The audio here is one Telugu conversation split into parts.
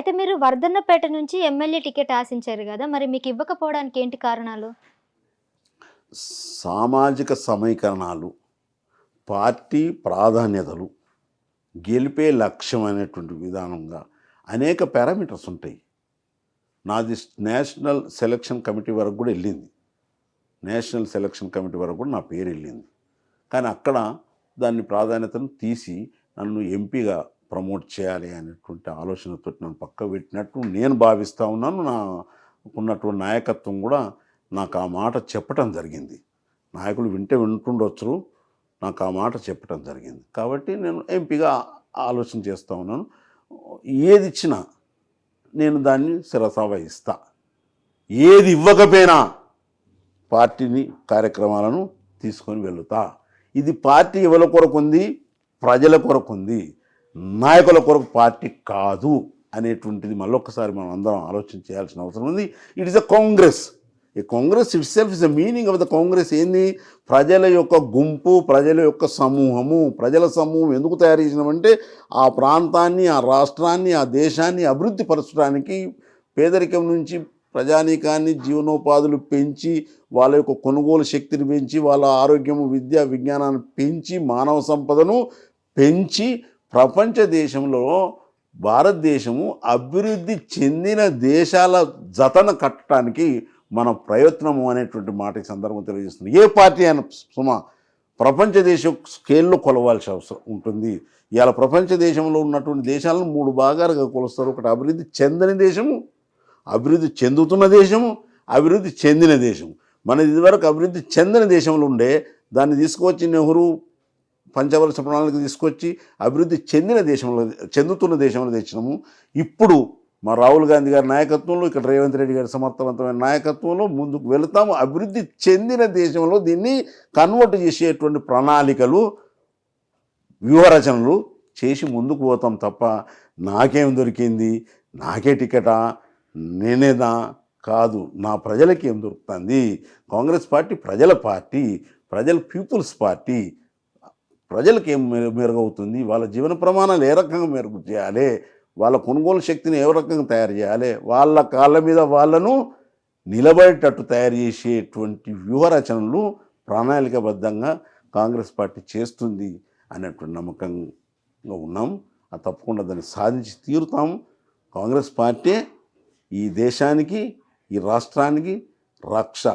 అయితే మీరు వర్ధన్నపేట నుంచి ఎమ్మెల్యే టికెట్ ఆశించారు కదా మరి మీకు ఇవ్వకపోవడానికి ఏంటి కారణాలు? సామాజిక సమీకరణాలు పార్టీ ప్రాధాన్యతలు గెలిపే లక్ష్యం అనేటువంటి విధానంగా అనేక పారామీటర్స్ ఉంటాయి. నాది నేషనల్ సెలక్షన్ కమిటీ వరకు కూడా వెళ్ళింది. నేషనల్ సెలక్షన్ కమిటీ వరకు కూడా నా పేరు వెళ్ళింది. కానీ అక్కడ దాన్ని ప్రాధాన్యతను తీసి నన్ను ఎంపీగా ప్రమోట్ చేయాలి అనేటువంటి ఆలోచనతో నన్ను పక్క పెట్టినట్టు నేను భావిస్తూ ఉన్నాను. నా ఉన్నటువంటి నాయకత్వం కూడా నాకు ఆ మాట చెప్పటం జరిగింది. నాయకులు వింటే వింటుండొచ్చు నాకు ఆ మాట చెప్పటం జరిగింది. కాబట్టి నేను ఎంపీగా ఆలోచన చేస్తూ ఉన్నాను. ఏది ఇచ్చినా నేను దాన్ని శిరసావహిస్తా ఏది ఇవ్వకపోయినా పార్టీని కార్యక్రమాలను తీసుకొని వెళుతా. ఇది పార్టీ ఇవ్వల కొరకు ఉంది? ప్రజల కొరకు ఉంది. నాయకుల కొరకు పార్టీ కాదు అనేటువంటిది మళ్ళొక్కసారి మనం అందరం ఆలోచన చేయాల్సిన అవసరం ఉంది. ఇట్ ఇస్ అ కాంగ్రెస్ ఈ Congress itself is the meaning of the Congress ఏంది? ప్రజల యొక్క గుంపు ప్రజల యొక్క సమూహము ప్రజల సమూహం ఎందుకు తయారు చేసినామంటే ఆ ప్రాంతాన్ని ఆ రాష్ట్రాన్ని ఆ దేశాన్ని అభివృద్ధి పరచడానికి పేదరికం నుంచి ప్రజానీకాన్ని జీవనోపాధులు పెంచి వాళ్ళ యొక్క కొనుగోలు శక్తిని పెంచి వాళ్ళ ఆరోగ్యము విద్య విజ్ఞానాన్ని పెంచి మానవ సంపదను పెంచి ప్రపంచ దేశంలో భారతదేశము అభివృద్ధి చెందిన దేశాల జతను కట్టడానికి మన ప్రయత్నము అనేటువంటి మాట ఈ సందర్భం తెలియజేస్తుంది. ఏ పార్టీ అయినా సుమా ప్రపంచ దేశం స్కేల్లో కొలవాల్సిన అవసరం ఉంటుంది. ఇవాళ ప్రపంచ దేశంలో ఉన్నటువంటి దేశాలను మూడు భాగాలుగా కొలుస్తారు. ఒకటి అభివృద్ధి చెందని దేశము అభివృద్ధి చెందుతున్న దేశము అభివృద్ధి చెందిన దేశం మన ఇదివరకు అభివృద్ధి చెందిన దేశంలో ఉండే దాన్ని తీసుకువచ్చి నెహ్రూ పంచవలస ప్రణాళిక తీసుకొచ్చి అభివృద్ధి చెందిన దేశంలో చెందుతున్న దేశంలో తెచ్చినాము. ఇప్పుడు మా రాహుల్ గాంధీ గారి నాయకత్వంలో ఇక్కడ రేవంత్ రెడ్డి గారి సమర్థవంతమైన నాయకత్వంలో ముందుకు వెళుతాము. అభివృద్ధి చెందిన దేశంలో దీన్ని కన్వర్ట్ చేసేటువంటి ప్రణాళికలు వ్యూహరచనలు చేసి ముందుకు పోతాం తప్ప నాకేం దొరికింది? నాకే టికెటా? నేనేదా కాదు నా ప్రజలకి ఏం దొరుకుతుంది? కాంగ్రెస్ పార్టీ ప్రజల పార్టీ ప్రజల పీపుల్స్ పార్టీ ప్రజలకు ఏం మెరు- మెరుగవుతుంది? వాళ్ళ జీవన ప్రమాణాలు ఏ రకంగా మెరుగు చేయాలి? వాళ్ళ కొనుగోలు శక్తిని ఏ రకంగా తయారు చేయాలి? వాళ్ళ కాళ్ళ మీద వాళ్ళను నిలబడేటట్టు తయారు చేసేటువంటి వ్యూహరచనలు ప్రణాళికబద్ధంగా కాంగ్రెస్ పార్టీ చేస్తుంది అనేటువంటి నమ్మకంగా ఉన్నాం. అది తప్పకుండా దాన్ని సాధించి తీరుతాము కాంగ్రెస్ పార్టీ ఈ దేశానికి ఈ రాష్ట్రానికి రక్ష.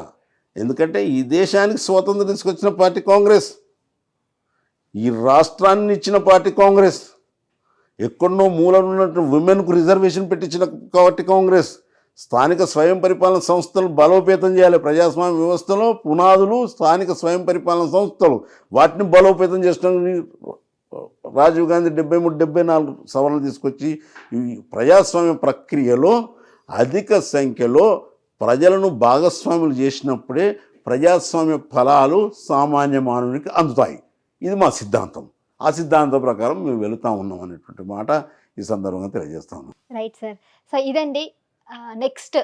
ఎందుకంటే ఈ దేశానికి స్వాతంత్రం తీసుకొచ్చిన పార్టీ కాంగ్రెస్. ఈ రాష్ట్రాన్ని ఇచ్చిన పార్టీ కాంగ్రెస్. ఎక్కడో మూలన ఉన్నట్టు ఉమెన్కు రిజర్వేషన్ పెట్టించిన కాబట్టి కాంగ్రెస్. స్థానిక స్వయం పరిపాలన సంస్థలు బలోపేతం చేయాలి. ప్రజాస్వామ్య వ్యవస్థలో పునాదులు స్థానిక స్వయం పరిపాలన సంస్థలు. వాటిని బలోపేతం చేసిన రాజీవ్ గాంధీ డెబ్బై మూడు డెబ్బై నాలుగు సవరణలు తీసుకొచ్చి ఈ ప్రజాస్వామ్య ప్రక్రియలో అధిక సంఖ్యలో ప్రజలను భాగస్వాములు చేసినప్పుడే ప్రజాస్వామ్య ఫలాలు సామాన్య మానవునికి అందుతాయి. ఇది మా సిద్ధాంతం. ఆ సిద్ధాంతం ప్రకారం మేము వెళుతూ ఉన్నాం అనేటువంటి మాట ఈ సందర్భంగా తెలియజేస్తాను రైట్ సార్. సో ఇదండి నెక్స్ట్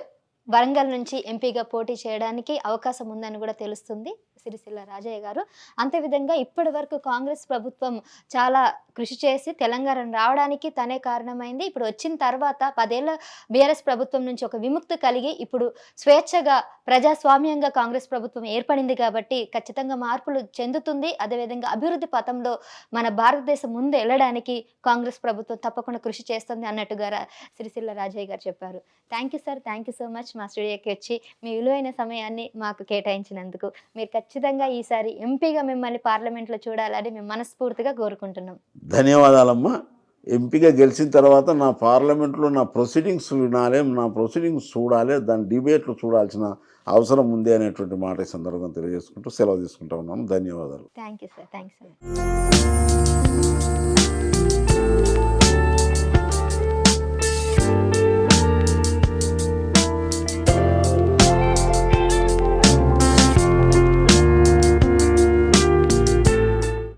వరంగల్ నుంచి ఎంపీగా పోటీ చేయడానికి అవకాశం ఉందని కూడా తెలుస్తుంది. సిరిసిల్ల రాజయ్య గారు. అంతేవిధంగా ఇప్పటి వరకు కాంగ్రెస్ ప్రభుత్వం చాలా కృషి చేసి తెలంగాణ రావడానికి తనే కారణమైంది. ఇప్పుడు వచ్చిన తర్వాత పదేళ్ళ బీఆర్ఎస్ ప్రభుత్వం నుంచి ఒక విముక్తి కలిగి ఇప్పుడు స్వేచ్ఛగా ప్రజాస్వామ్యంగా కాంగ్రెస్ ప్రభుత్వం ఏర్పడింది కాబట్టి ఖచ్చితంగా మార్పులు చెందుతుంది. అదేవిధంగా అభివృద్ధి పథంలో మన భారతదేశం ముందు వెళ్ళడానికి కాంగ్రెస్ ప్రభుత్వం తప్పకుండా కృషి చేస్తుంది అన్నట్టుగా సిరిసిల్ల రాజయ్య గారు చెప్పారు. Thank you sir. Thank you so much మా స్టూడియోకి వచ్చి మీ విలువైన సమయాన్ని మాకు కేటాయించినందుకు. మీరు ఖచ్చితంగా ఈసారి ఎంపీగా మిమ్మల్ని పార్లమెంట్లో చూడాలని మేము మనస్ఫూర్తిగా కోరుకుంటున్నాం. ధన్యవాదాలమ్మా. ఎంపీగా గెలిచిన తర్వాత నా పార్లమెంట్లో నా ప్రొసీడింగ్స్ వినాలి నా ప్రొసీడింగ్స్ చూడాలి దాని డిబేట్లు చూడాల్సిన అవసరం ఉంది అనేటువంటి మాట ఈ సందర్భంగా తెలియజేసుకుంటూ సెలవు తీసుకుంటా ఉన్నాను ధన్యవాదాలు. Thank you sir. థ్యాంక్స్